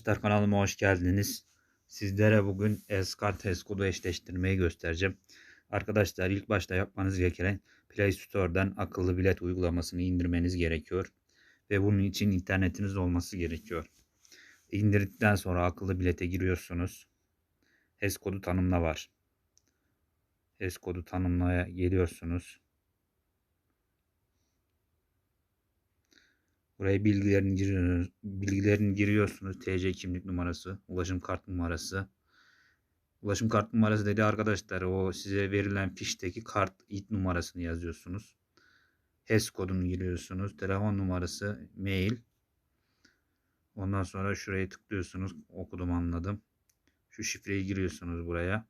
Arkadaşlar kanalıma hoş geldiniz. Sizlere bugün Escart Esco'du eşleştirmeyi göstereceğim. Arkadaşlar ilk başta yapmanız gereken Play Store'dan akıllı bilet uygulamasını indirmeniz gerekiyor. Ve bunun için internetiniz olması gerekiyor. İndirdikten sonra akıllı bilete giriyorsunuz. HES kodu tanımla var. HES kodu tanımlaya geliyorsunuz. Buraya bilgilerini giriyorsunuz. Bilgilerini giriyorsunuz. TC kimlik numarası, ulaşım kart numarası. Ulaşım kart numarası dedi arkadaşlar o size verilen fişteki kart it numarasını yazıyorsunuz. HES kodunu giriyorsunuz. Telefon numarası, mail. Ondan sonra şuraya tıklıyorsunuz. Okudum anladım. Şu şifreyi giriyorsunuz buraya.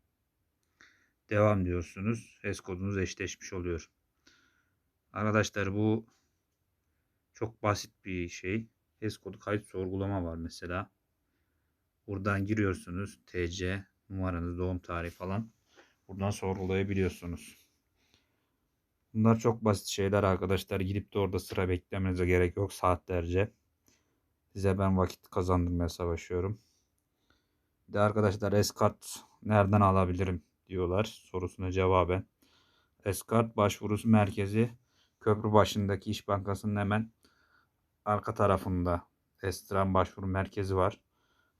Devam diyorsunuz. HES kodunuz eşleşmiş oluyor. Arkadaşlar bu çok basit bir şey. HES kodu kayıt sorgulama var mesela. Buradan giriyorsunuz. TC, numaranız, doğum tarihi falan. Buradan sorgulayabiliyorsunuz. Bunlar çok basit şeyler arkadaşlar. Gidip de orada sıra beklemenize gerek yok saatlerce. Size ben vakit kazandırmaya savaşıyorum. Bir de arkadaşlar Eskart nereden alabilirim diyorlar sorusuna cevaben. Eskart başvurusu merkezi köprü başındaki İş Bankası'nın hemen arka tarafında Estran başvuru merkezi var.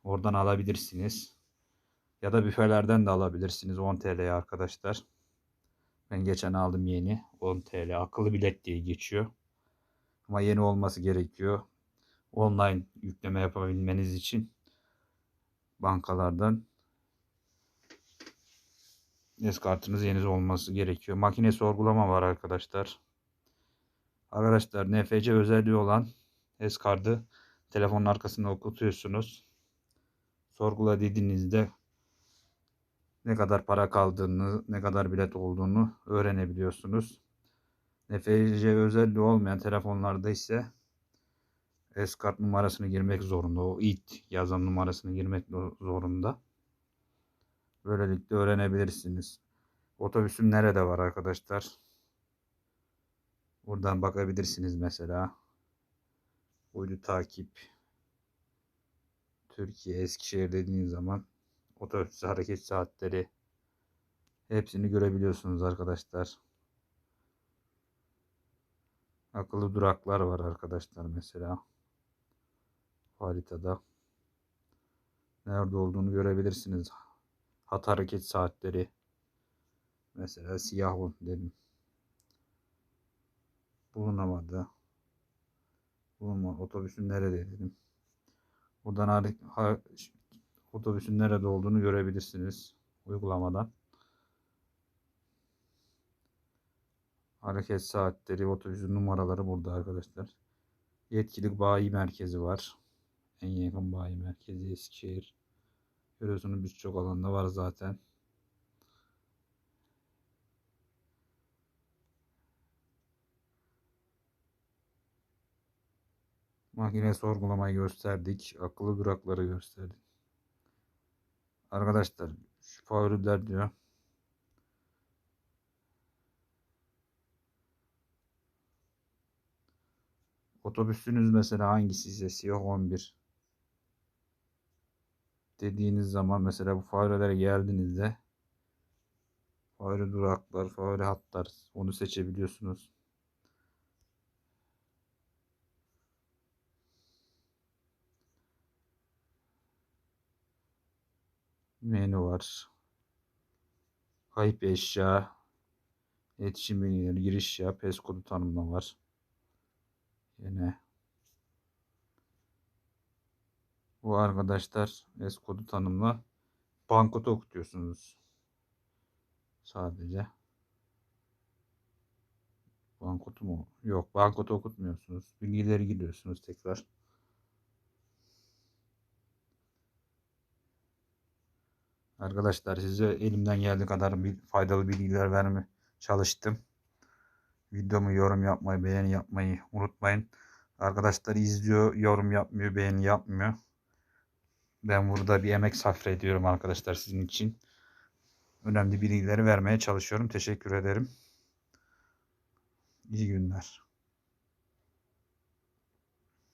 Oradan alabilirsiniz. Ya da büfelerden de alabilirsiniz 10 TL'ye arkadaşlar. Ben geçen aldım yeni 10 TL. Akıllı bilet diye geçiyor. Ama yeni olması gerekiyor. Online yükleme yapabilmeniz için bankalardan NES kartınız yeni olması gerekiyor. Makine sorgulama var arkadaşlar. Arkadaşlar NFC özelliği olan S kartı telefonun arkasında okutuyorsunuz. Sorgula dediğinizde ne kadar para kaldığını, ne kadar bilet olduğunu öğrenebiliyorsunuz. NFC özelliği olmayan telefonlarda ise S kart numarasını girmek zorunda. O it yazan numarasını girmek zorunda. Böylelikle öğrenebilirsiniz. Otobüsüm nerede var arkadaşlar? Buradan bakabilirsiniz mesela. Uydu takip. Türkiye Eskişehir dediğiniz zaman otobüs hareket saatleri hepsini görebiliyorsunuz arkadaşlar. Akıllı duraklar var arkadaşlar mesela. Haritada. Nerede olduğunu görebilirsiniz. Hat hareket saatleri. Mesela siyah dedim. Bulunamadı. Bulunma. Otobüsün nerede dedim. Buradan otobüsün nerede olduğunu görebilirsiniz uygulamadan. Hareket saatleri, otobüsün numaraları burada arkadaşlar. Yetkili bayi merkezi var. En yakın bayi merkezi Eskişehir. Görüyorsunuz birçok alanda var zaten. Makine sorgulamayı gösterdik. Akıllı durakları gösterdik. Arkadaşlar şu favoriler diyor. Otobüsünüz mesela hangisi ise siyah 11 dediğiniz zaman mesela bu favorelere geldiğinizde favori duraklar, favori hatlar onu seçebiliyorsunuz. Menü var. Kayıp eşya, iletişim bilgileri, giriş ya, PES kodu tanımlama var. Yine bu arkadaşlar PES kodu tanımla bankotu okutuyorsunuz. Sadece. Bankotu mu? Yok bankotu okutmuyorsunuz. Bilgileri giriyorsunuz tekrar. Arkadaşlar size elimden geldiği kadar bir faydalı bilgiler verme çalıştım. Videomu yorum yapmayı, beğeni yapmayı unutmayın. Arkadaşlar izliyor, yorum yapmıyor, beğeni yapmıyor. Ben burada bir emek sarf ediyorum arkadaşlar sizin için. Önemli bilgileri vermeye çalışıyorum. Teşekkür ederim. İyi günler.